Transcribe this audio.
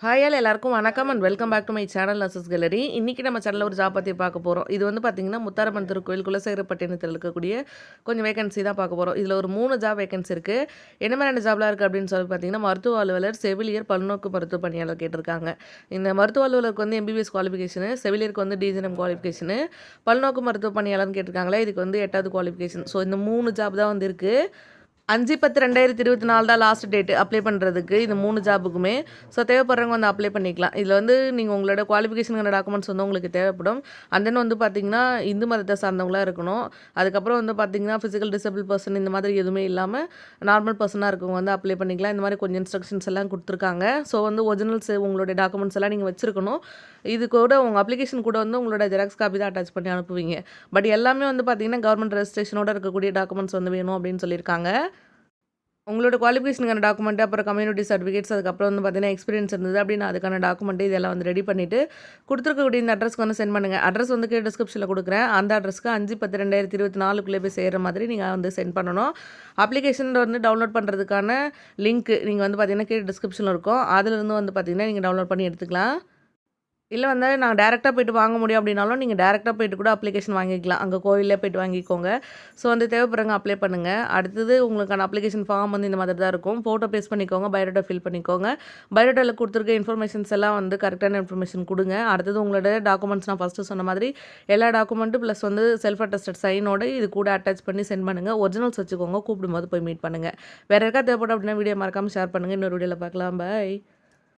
ஹாயால் எல்லாருக்கும் வணக்கம் and welcome back to my channel nurses gallery இன்றைக்கி நம்ம சேனலில் ஒரு ஜாப் பற்றி பார்க்க போகிறோம் இது வந்து பார்த்திங்கன்னா முத்தாரம்மன் திருக்கோயில் குலசேகரப்பட்டினத்தில் இருக்கக்கூடிய கொஞ்சம் வேகன்சி தான் பார்க்க போகிறோம் இதில் ஒரு மூணு ஜாப் வேகன்சி இருக்குது என்ன மாதிரி ஜாப்லாம் இருக்குது அப்படின்னு சொல்லி பார்த்தீங்கன்னா மருத்துவ அலுவலர் செவிலியர் பல்நோக்கு மருத்துவ பணியாளர் கேட்டிருக்காங்க. இந்த மருத்துவ அலுவலருக்கு வந்து எம்பிபிஎஸ் குவாலிஃபிகேஷனு செவிலியருக்கு வந்து டிஜிஎம் குவாலிஃபிகேஷனு பல்நோக்கு மருத்துவ பணியாளர்னு கேட்டிருக்காங்களே இதுக்கு வந்து எட்டாவது குவாலிஃபிகேஷன் ஸோ இந்த மூணு ஜாப் தான் வந்து இருக்குது அஞ்சு பத்து ரெண்டாயிரத்தி இருபத்தி நாலு தான் லாஸ்ட் டேட்டு அப்ளை பண்ணுறதுக்கு இந்த மூணு ஜாபுக்குமே ஸோ தேவைப்படுறவங்க வந்து அப்ளை பண்ணிக்கலாம். இதில் வந்து நீங்கள் உங்களோட குவாலிஃபிகேஷனுக்கான டாக்குமெண்ட்ஸ் வந்து உங்களுக்கு தேவைப்படும். அண்ட் தென் வந்து பார்த்தீங்கன்னா இந்து மதத்தை சார்ந்தவங்களாக இருக்கணும். அதுக்கப்புறம் வந்து பார்த்தீங்கன்னா ஃபிசிக்கல் டிசபிள் பர்சன் இந்த மாதிரி எதுவுமே இல்லாமல் நார்மல் பர்சனாக இருக்கவங்க வந்து அப்ளை பண்ணிக்கலாம். இந்த மாதிரி கொஞ்சம் இன்ஸ்ட்ரக்ஷன்ஸ் எல்லாம் கொடுத்துருக்காங்க. ஸோ வந்து ஒரிஜினல்ஸ் உங்களுடைய டாக்குமெண்ட்ஸ் எல்லாம் நீங்கள் வச்சுருக்கணும். இது கூட உங்கள் அப்ளிகேஷன் கூட வந்து உங்களோட ஜெராக்ஸ் காப்பி தான் அட்டாச் பண்ணி அனுப்புவீங்க. பட் எல்லாமே வந்து பார்த்தீங்கன்னா கவர்மெண்ட் ரெஜிஸ்ட்ரேஷனோட இருக்கக்கூடிய டாக்குமெண்ட்ஸ் வந்து வேணும் அப்படின்னு சொல்லியிருக்காங்க. உங்களோட குவாலிஃபிகேஷனுக்கான டாக்குமெண்ட் அப்புறம் கம்யூனிட்டி சர்டிஃபிகேட்ஸ் அதுக்கப்புறம் வந்து பார்த்தீங்கன்னா எக்ஸ்பீரியன்ஸ் இருந்தது. அப்படின்னு அதுக்கான டாக்குமெண்ட் இதெல்லாம் வந்து ரெடி பண்ணிவிட்டு கொடுத்துருக்கக்கூடிய இந்த அட்ரஸ்க்கு வந்து சென்ட் பண்ணுங்கள் அட்ரஸ் வந்து கீழே டிஸ்கிரிப்ஷனில் கொடுக்குறேன். அந்த அட்ரஸ்க்கு அஞ்சு பத்து ரெண்டாயிரத்தி இருபத்தி நாலுக்குள்ளே போய் சேர்கிற மாதிரி நீங்கள் வந்து சென்ட் பண்ணணும். அப்ளிகேஷன் வந்து டவுன்லோட் பண்ணுறதுக்கான லிங்க் நீங்கள் வந்து பார்த்தீங்கன்னா கீழே டிஸ்கிரிப்ஷனில் இருக்கும். அதிலிருந்து வந்து பார்த்தீங்கன்னா நீங்கள் டவுன்லோட் பண்ணி எடுத்துக்கலாம். இல்லை வந்து நான் டேரெக்டாக போயிட்டு வாங்க முடியும் அப்படின்னாலும் நீங்கள் டேரெக்டாக போயிட்டு கூட அப்ளிகேஷன் வாங்கிக்கலாம். அங்கே கோயிலே போயிட்டு வாங்கிக்கோங்க. ஸோ வந்து தேவைப்படுறவங்க அப்ளை பண்ணுங்கள் அடுத்தது உங்களுக்கான அப்ளிகேஷன் ஃபார்ம் வந்து இந்த மாதிரி தான் இருக்கும். ஃபோட்டோ பேஸ் பண்ணிக்கோங்க பயோடேட்டா ஃபில் பண்ணிக்கோங்க. பயோடேட்டாவில் கொடுத்துருக்க இன்ஃபர்மேஷன்ஸ் எல்லாம் வந்து கரெக்டான இன்ஃபர்மேஷன் கொடுங்க. அடுத்தது உங்களோட டாக்குமெண்ட்ஸ் நான் ஃபஸ்ட்டு சொன்ன மாதிரி எல்லா டாக்குமெண்ட்டும் ப்ளஸ் வந்து செல்ஃப் அட்டஸ்டட் சைனோட இது கூட அட்டாச் பண்ணி சென்ட் பண்ணுங்கள் ஒரிஜினல்ஸ் வச்சுக்கோங்க. கூப்பிடும்போது போய் மீட் பண்ணுங்கள் வேறு யாருக்கா தேவைப்படும் அப்படின்னா வீடியோ மறக்காமல் ஷேர் பண்ணுங்கள் இன்னொரு வீடியோவில் பார்க்கலாம். பாய்